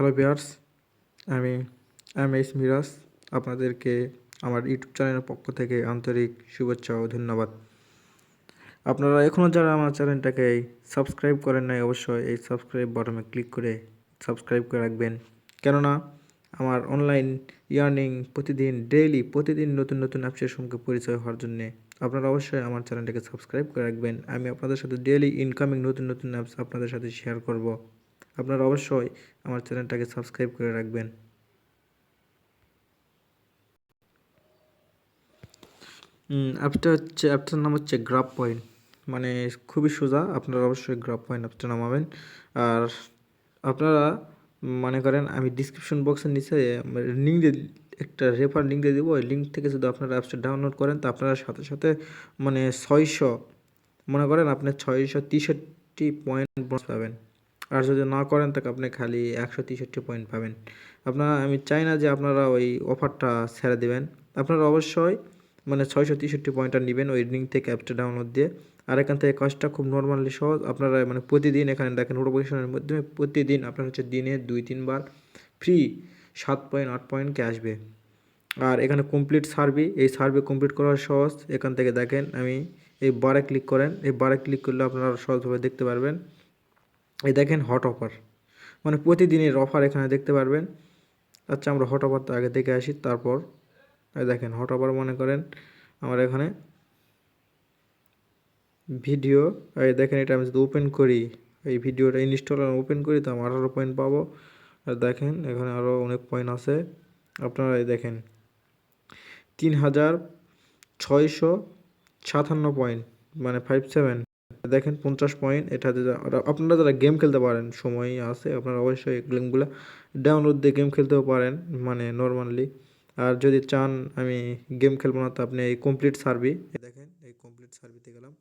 Hello বিয়ার্স আমি M S Miraj আপনাদেরকে আমার ইউটিউব চ্যানেলের পক্ষ থেকে আন্তরিক শুভেচ্ছা ও ধন্যবাদ। আপনারা এখনও যারা আমার চ্যানেলটাকে সাবস্ক্রাইব করেন নাই, অবশ্যই এই সাবস্ক্রাইব বাটনে ক্লিক করে সাবস্ক্রাইব করে রাখবেন। কেননা, আমার অনলাইন ইয়ার্নিং প্রতিদিন ডেইলি প্রতিদিন নতুন নতুন অ্যাপসের সঙ্গে পরিচয় হওয়ার জন্যে আপনারা অবশ্যই আমার চ্যানেলটাকে সাবস্ক্রাইব করে রাখবেন। আমি আপনাদের সাথে ডেইলি ইনকামিং নতুন নতুন অ্যাপস আপনাদের সাথে শেয়ার করব। আপনারা অবশ্যই আমার চ্যানেলটাকে সাবস্ক্রাইব করে রাখবেন। অ্যাপটা হচ্ছে অ্যাপটার নাম হচ্ছে গ্রাফ পয়েন্ট মানে খুবই সোজা, আপনারা অবশ্যই গ্রাফ পয়েন্ট অ্যাপটা নামাবেন। আর আপনারা মনে করেন, আমি ডিসক্রিপশন বক্সের নিচে লিঙ্ক দিয়ে, একটা রেফার লিঙ্ক দিয়ে দেবো। ওই লিঙ্ক থেকে যদি আপনারা অ্যাপসটা ডাউনলোড করেন, তো আপনারা সাথে সাথে মানে ছয়শো, মনে করেন আপনার ছয়শো তেষট্টি পয়েন্ট বোনাস পাবেন। আর যদি না করেন, তাকে আপনি খালি একশো তেষট্টি পয়েন্ট পাবেন। আপনারা আমি চাই না যে আপনারা ওই অফারটা ছেড়ে দেবেন। আপনারা অবশ্যই মানে ছয়শো তেষট্টি পয়েন্টটা নেবেন ওই লিঙ্ক থেকে অ্যাপটা ডাউনলোড দিয়ে। আর এখান থেকে কাজটা খুব নর্মালি সহজ। আপনারা মানে প্রতিদিন এখানে দেখেন নোটিফিকেশনের মাধ্যমে প্রতিদিন আপনার হচ্ছে দিনে দুই, তিনবার ফ্রি সাত পয়েন্ট আট পয়েন্টকে আসবে। আর এখানে কমপ্লিট সার্ভে এই সার্ভে কমপ্লিট করা সহজ। এখান থেকে দেখেন, আমি এই বারে ক্লিক করেন। এই বারে ক্লিক করলে আপনারা সহজভাবে দেখতে পারবেন। এই দেখেন হট অফার মানে প্রতিদিনের অফার এখানে দেখতে পারবেন। আচ্ছা আমরা হট অফারটা আগে দেখে আসি, তারপর এই দেখেন হট অফার মনে করেন আমার এখানে ভিডিও এই দেখেন এটা আমি যদি ওপেন করি, এই ভিডিওটা ইনস্টল ওপেন করি তো আমি আঠারো পয়েন্ট পাবো। আর দেখেন এখানে আরও অনেক পয়েন্ট আছে। আপনারা এই দেখেন তিন হাজার ছয়শো সাতান্ন পয়েন্ট মানে ফাইভ সেভেন দেখেন পঞ্চাশ পয়েন্ট এটা আপনারা যারা গেম খেলতে পারেন সময় আছে, আপনারা অবশ্যই গেমগুলো ডাউনলোড দিয়ে গেম খেলতেও পারেন মানে নর্মালি আর যদি চান আমি গেম খেলব না, তো আপনি এই কমপ্লিট সার্ভি দেখেন, এই কমপ্লিট সার্ভিতে গেলাম।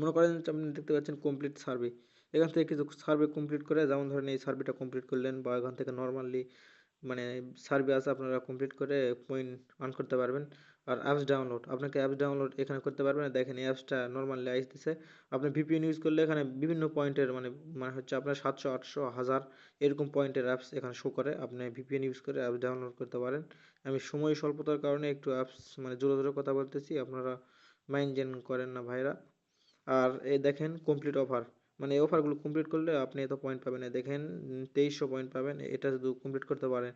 মনে করেন আপনি দেখতে পাচ্ছেন কমপ্লিট সার্ভে এখান থেকে কিছু সার্ভে কমপ্লিট করে, যেমন ধরেন এই সার্ভেটা কমপ্লিট করলেন বা এখান থেকে নর্মালি মানে সার্ভে আছে আপনারা কমপ্লিট করে পয়েন্ট আর্ন করতে পারবেন। আর অ্যাপস ডাউনলোড আপনাকে অ্যাপস ডাউনলোড এখানে করতে পারবেন। দেখেন এই অ্যাপসটা নর্মালি আসতেছে। আপনি ভিপিএন ইউজ করলে এখানে বিভিন্ন পয়েন্টের মানে মানে হচ্ছে আপনার সাতশো, আটশো, হাজার এরকম পয়েন্টের অ্যাপস এখানে শো করে। আপনি ভিপিএন ইউজ করে অ্যাপস ডাউনলোড করতে পারেন। আমি সময় স্বল্পতার কারণে একটু অ্যাপস মানে জোরে জোরে কথা বলতেছি, আপনারা মাইন্ড জেন করেন না ভাইরা। আর এই দেখেন কমপ্লিট অফার মানে এই অফারগুলো কমপ্লিট করলে আপনি এত পয়েন্ট পাবেন দেখেন তেইশশো পয়েন্ট পাবেন, এটা যদি কমপ্লিট করতে পারেন।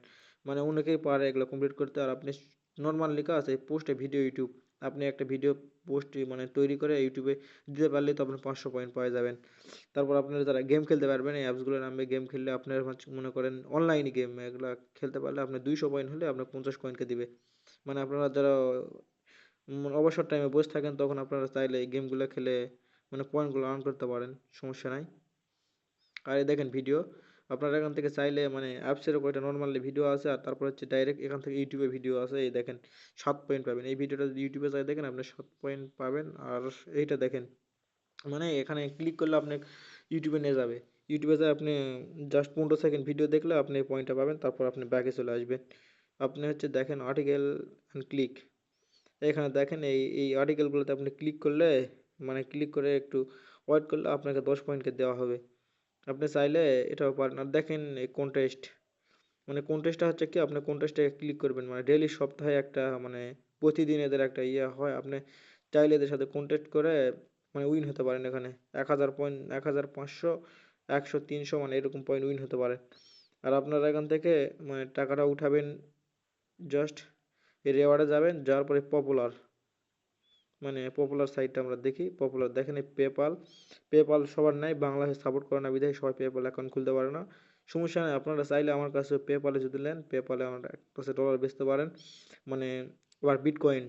মানে অনেকেই পারে এগুলো কমপ্লিট করতে, আর আপনি নর্মাল লেখা আছে পোস্টে ভিডিও ইউটিউব আপনি একটা ভিডিও পোস্ট মানে তৈরি করে ইউটিউবে দিতে পারলে তো আপনি পাঁচশো পয়েন্ট পাওয়া যাবেন। তারপর আপনারা যারা গেম খেলতে পারবেন, এই অ্যাপসগুলো নামবে গেম খেললে আপনার মনে করেন অনলাইনে গেম এগুলো খেলতে পারলে আপনার দুইশো পয়েন্ট হলে আপনার পঞ্চাশ পয়েন্টকে দিবে। মানে আপনারা যারা অবসর টাইমে বসে থাকেন, তখন আপনারা চাইলে এই গেমগুলো খেলে মানে পয়েন্টগুলো আর্ন করতে পারেন, সমস্যা নাই। আর দেখেন ভিডিও আপনারা এখান থেকে চাইলে মানে অ্যাপসের কয়টা নর্মালি ভিডিও আছে, আর তারপর হচ্ছে ডাইরেক্ট এখান থেকে ইউটিউবে ভিডিও আছে, এই দেখেন সাত পয়েন্ট পাবেন। এই ভিডিওটা যদি ইউটিউবে চাই, দেখেন আপনি সাত পয়েন্ট পাবেন। আর এইটা দেখেন মানে এখানে ক্লিক করলে আপনি ইউটিউবে নিয়ে যাবে। ইউটিউবে যায় আপনি জাস্ট পনেরো সেকেন্ড ভিডিও দেখলে আপনি পয়েন্টটা পাবেন, তারপর আপনি ব্যাকে চলে আসবেন। আপনি হচ্ছে দেখেন আর্টিকেল ক্লিক এখানে দেখেন এই এই আর্টিকেলগুলোতে আপনি ক্লিক করলে মানে ক্লিক করে একটু ওয়েট করলে আপনাকে দশ পয়েন্টকে দেওয়া হবে। আপনি চাইলে এটাও পারেন। আর দেখেন কন্টেস্ট মানে কন্টেস্টটা হচ্ছে কি, আপনি কন্টেস্টে ক্লিক করবেন। মানে ডেলি সপ্তাহে একটা মানে প্রতিদিন এদের একটা ইয়ে হয়। আপনি চাইলে এদের সাথে কন্টেস্ট করে মানে উইন হতে পারেন এখানে। এক হাজার পয়েন্ট এক হাজার পাঁচশো, একশো, তিনশো মানে এরকম পয়েন্ট উইন হতে পারে। আর আপনারা এখান থেকে মানে টাকাটা উঠাবেন জাস্ট রেওয়ার্ডে যাবেন, যাওয়ার পরে পপুলার মানে পপুলার সাইটটা আমরা দেখি পপুলার দেখেন এই পেপাল পেপাল সবার নাই বাংলাদেশে সাপোর্ট করে না বিধায় সবাই পেপাল অ্যাকাউন্ট খুলতে পারে না। সমস্যা নেই, আপনারা চাইলে আমার কাছে পেপালে যদি নেন পেপালে আমার কাছে ডলার বেচতে পারেন। মানে আবার বিটকয়েন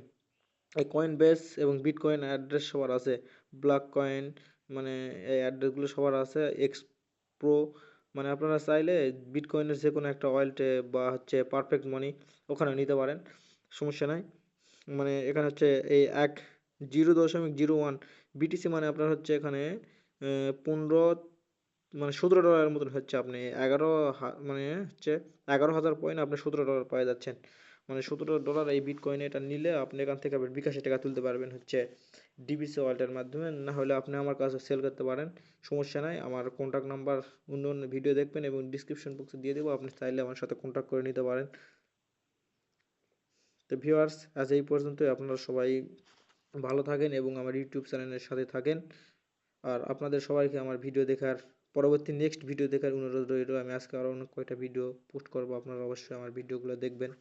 এই কয়েন বেস এবং বিটকয়েন অ্যাড্রেস সবার আছে। ব্ল্যাক কয়েন মানে এই অ্যাড্রেসগুলো সবার আছে। এক্স প্রো মানে আপনারা চাইলে বিটকয়েনের যে কোনো একটা ওয়ালেটে বা হচ্ছে পারফেক্ট মানি ওখানে নিতে পারেন। সমস্যা নাই। মানে এখানে হচ্ছে এই এক জিরো দশমিক জিরো ওয়ান বিটিসি মানে আপনার হচ্ছে এখানে পনেরো মানে সতেরো ডলারের মতন হচ্ছে আপনি এগারো মানে হচ্ছে এগারো হাজার পয়েন্ট আপনি সতেরো ডলার পাওয়া যাচ্ছেন। মানে সতেরো ডলার এই বিটকয়েন এটা নিলে আপনি এখান থেকে আবার বিকাশে টাকা তুলতে পারবেন হচ্ছে ডিবিসি ওয়ালেটের মাধ্যমে। না হলে আপনি আমার কাছে সেল করতে পারেন, সমস্যা নাই। আমার কন্ট্যাক্ট নাম্বার অন্য অন্য ভিডিও দেখবেন এবং ডিসক্রিপশন বক্সে দিয়ে দেবো। আপনি চাইলে আমার সাথে কন্ট্যাক্ট করে নিতে পারেন। তো ভিউয়ার্স আজ এই পর্যন্তই। আপনারা সবাই ভালো থাকেন এবং আমার ইউটিউব চ্যানেলের সাথে থাকেন। আর আপনাদের সবাইকে আমার ভিডিও দেখার পরবর্তী নেক্সট ভিডিও দেখার অনুরোধ রইল। আমি আজকে আরও অনেক কয়টা ভিডিও পোস্ট করব, আপনারা অবশ্যই আমার ভিডিওগুলো দেখবেন।